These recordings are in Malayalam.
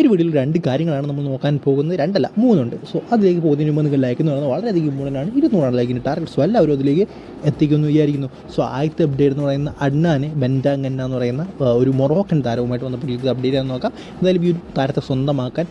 ഒരു വീഡിയോയിൽ രണ്ട് കാര്യങ്ങളാണ് നമ്മൾ നോക്കാൻ പോകുന്നത്. രണ്ടല്ല മൂന്നുണ്ട്. സോ അതിലേക്ക് പോകുന്നതിന് മുമ്പ് നിങ്ങൾ ലൈക്ക് എന്ന് പറയുന്നത് വളരെയധികം ഇമ്പോർട്ടന്റ് ഇരുന്നൂറാണ് ടാർഗറ്റ് ടാർഗറ്റ്സ് എല്ലാവരും അതിലേക്ക് എത്തിക്കുമെന്ന് വിചാരിക്കുന്നു. സോ ആദ്യത്തെ അപ്ഡേറ്റ് എന്ന് പറയുന്ന അഡ്നാനെ ബെൻഡാങ്ങന്ന എന്ന് പറയുന്ന ഒരു മൊറോക്കൻ താരവുമായിട്ട് വന്നപ്പോൾ അപ്ഡേറ്റ് ചെയ്യാൻ നോക്കാം. എന്തായാലും ഈ ഒരു താരത്തെ സ്വന്തമാക്കാൻ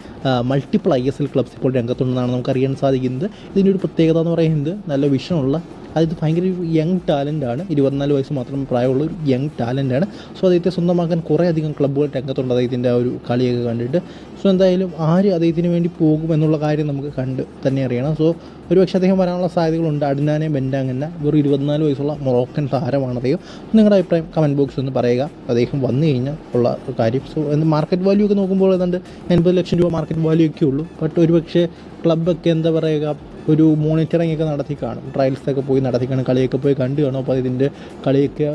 multiple I S L clubs ഇപ്പോൾ രംഗത്തുണ്ടെന്നാണ് നമുക്ക് അറിയാൻ സാധിക്കുന്നത്. ഇതിന്റെ ഒരു പ്രത്യേകത എന്ന് പറയുന്നത് നല്ല വിഷനുള്ള അതായത് ഭയങ്കര ഒരു യങ് ടാലന്റ് ആണ്. ഇരുപത്തിനാല് വയസ്സ് മാത്രം പ്രായമുള്ള ഒരു യങ് ടാലന്റ് ആണ്. സോ അദ്ദേഹത്തെ സ്വന്തമാക്കാൻ കുറേ അധികം ക്ലബ്ബുകൾ രംഗത്തുണ്ട്. അദ്ദേഹത്തിന്റെ ആ ഒരു കളിയൊക്കെ കണ്ടിട്ട്. സോ എന്തായാലും ആര് അദ്ദേഹത്തിന് വേണ്ടി പോകും എന്നുള്ള കാര്യം നമുക്ക് കണ്ട് തന്നെ അറിയണം. സോ ഒരു പക്ഷേ അദ്ദേഹം വരാനുള്ള സാധ്യതകളുണ്ട്. അഡ്നാനെ ബെൻഡാങ്ങന്ന വെറും ഇരുപത്തിനാല് വയസ്സുള്ള മൊറോക്കൻ താരമാണ് അദ്ദേഹം. നിങ്ങളുടെ അഭിപ്രായം കമന്റ് ബോക്സിൽ ഒന്ന് പറയുക. അദ്ദേഹം വന്നു കഴിഞ്ഞാൽ ഉള്ള കാര്യം. സോ മാർക്കറ്റ് വാല്യൂ ഒക്കെ നോക്കുമ്പോൾ ഏതാണ്ട് എൺപത് ലക്ഷം രൂപ മാർക്കറ്റ് വാല്യൂ ഒക്കെ ഉള്ളൂ ബട്ട് ഒരു പക്ഷേ ക്ലബ്ബൊക്കെ എന്താ പറയുക ഒരു മോണിറ്ററിംഗ് ഒക്കെ നടത്തി കാണും. ട്രയൽസൊക്കെ പോയി നടത്തി കാണും. കളിയൊക്കെ പോയി കണ്ടു കാണും. അപ്പോൾ ഇതിന്റെ കളിയൊക്കെ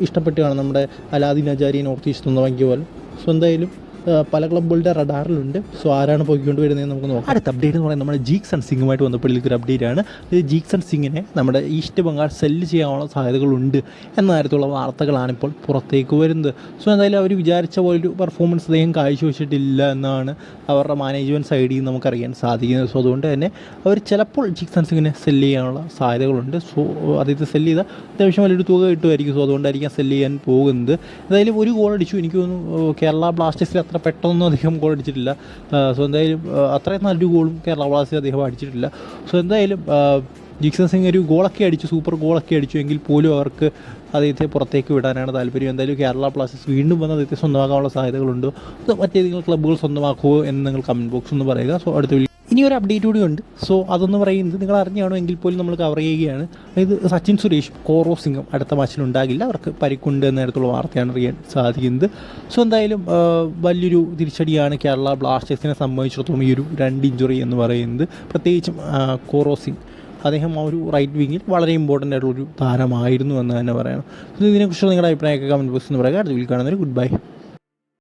ഇഷ്ടപ്പെട്ട് കാണും. നമ്മുടെ അലാദിൻ അജാരി നോർത്ത് ഈസ്റ്റ് സ്വന്തമാക്കിയ പോലെ. സോ എന്തായാലും പല ക്ലബുകളുടെ റഡാറിലുണ്ട്. സോ ആരാണ് പോയിക്കൊണ്ട് വരുന്നത് നമുക്ക് നോക്കാം. അടുത്ത അപ്ഡേറ്റ് എന്ന് പറയുന്നത് നമ്മുടെ ജീക്സൺ സിംഗുമായിട്ട് ബന്ധപ്പെട്ടുള്ള ഒരു അപ്ഡേറ്റ് ആണ്. ഇത് ജീക്സൺ സിംഗിനെ നമ്മുടെ ഈസ്റ്റ് ബംഗാൾ സെല്ല് ചെയ്യാനുള്ള സാധ്യതകളുണ്ട് എന്ന തരത്തിലുള്ള വാർത്തകളാണ് ഇപ്പോൾ പുറത്തേക്ക് വരുന്നത്. സോ എന്തായാലും അവർ വിചാരിച്ച ഒരു പെർഫോമൻസ് അദ്ദേഹം കാഴ്ചവെച്ചിട്ടില്ല എന്നാണ് അവരുടെ മാനേജ്മെന്റ് സൈഡിൽ നിന്ന് നമുക്കറിയാൻ സാധിക്കുന്നത്. സോ അതുകൊണ്ട് തന്നെ അവർ ചിലപ്പോൾ ജിക്സൺ സിംഗിനെ സെല്ല് ചെയ്യാനുള്ള സാധ്യതകളുണ്ട്. സോ അദ്ദേഹത്തെ സെല്ല് ചെയ്താൽ അത്യാവശ്യം വലിയൊരു തുക കിട്ടുമായിരിക്കും. സോ അതുകൊണ്ടായിരിക്കും സെല്ല് ചെയ്യാൻ പോകുന്നത്. എന്തായാലും ഒരു ഗോൾ അടിച്ചു. എനിക്ക് തോന്നുന്നു കേരള ബ്ലാസ്റ്റേഴ്സിൽ അത്ര പെട്ടെന്നൊന്നും അദ്ദേഹം ഗോൾ അടിച്ചിട്ടില്ല. സോ എന്തായാലും അത്രയും നല്ലൊരു ഗോളും കേരള ബ്ലാസ്റ്റേഴ്സ് അദ്ദേഹം അടിച്ചിട്ടില്ല. സോ എന്തായാലും ജിക്സൺ സിംഗ് ഒരു ഗോളൊക്കെ അടിച്ചു സൂപ്പർ ഗോളൊക്കെ അടിച്ചു എങ്കിൽ പോലും അവർക്ക് അദ്ദേഹത്തെ പുറത്തേക്ക് വിടാനാണ് താല്പര്യം. എന്തായാലും കേരള ബ്ലാസ്റ്റേഴ്സ് വീണ്ടും വന്ന് അദ്ദേഹത്തെ സ്വന്തമാക്കാനുള്ള സാധ്യതകളുണ്ട്. മറ്റേതെങ്കിലും ക്ലബ്ബുകൾ സ്വന്തമാക്കുമോ എന്ന് നിങ്ങൾ കമന്റ് ബോക്സ് ഒന്ന് പറയുക. സോ അടുത്ത ഒരു അപ്ഡേറ്റ് കൂടി ഉണ്ട്. സോ അതൊന്ന് പറയുന്നത് നിങ്ങൾ അറിഞ്ഞാണോ എങ്കിൽ പോലും നമ്മൾ കവർ ചെയ്യുകയാണ്. അതായത് സച്ചിൻ സുരേഷ് കോറോ സിംഗം അടുത്ത മാച്ചിൽ ഉണ്ടാകില്ല. അവർക്ക് പരിക്കുണ്ട് എന്ന തരത്തിലുള്ള വാർത്തയാണ് അറിയാൻ സാധിക്കുന്നത്. സോ എന്തായാലും വലിയൊരു തിരിച്ചടിയാണ് കേരള ബ്ലാസ്റ്റേഴ്സിനെ സംബന്ധിച്ചിടത്തോളം ഈ ഒരു രണ്ട് ഇഞ്ചുറി എന്ന് പറയുന്നത്. പ്രത്യേകിച്ചും കോറോ സിംഗ്. അദ്ദേഹം ആ ഒരു റൈറ്റ് വിങ്ങിൽ വളരെ ഇമ്പോർട്ടന്റ് ആയിട്ടുള്ളൊരു താരമായിരുന്നു എന്ന് തന്നെ പറയണം. ഇതിനെക്കുറിച്ചുള്ള നിങ്ങളുടെ അഭിപ്രായമൊക്കെ കമന്റ് ബോക്സിൽ നിന്ന് പറയുക അടുത്ത വീട്ടിൽ കാണുന്നവർ ഗുഡ് ബൈ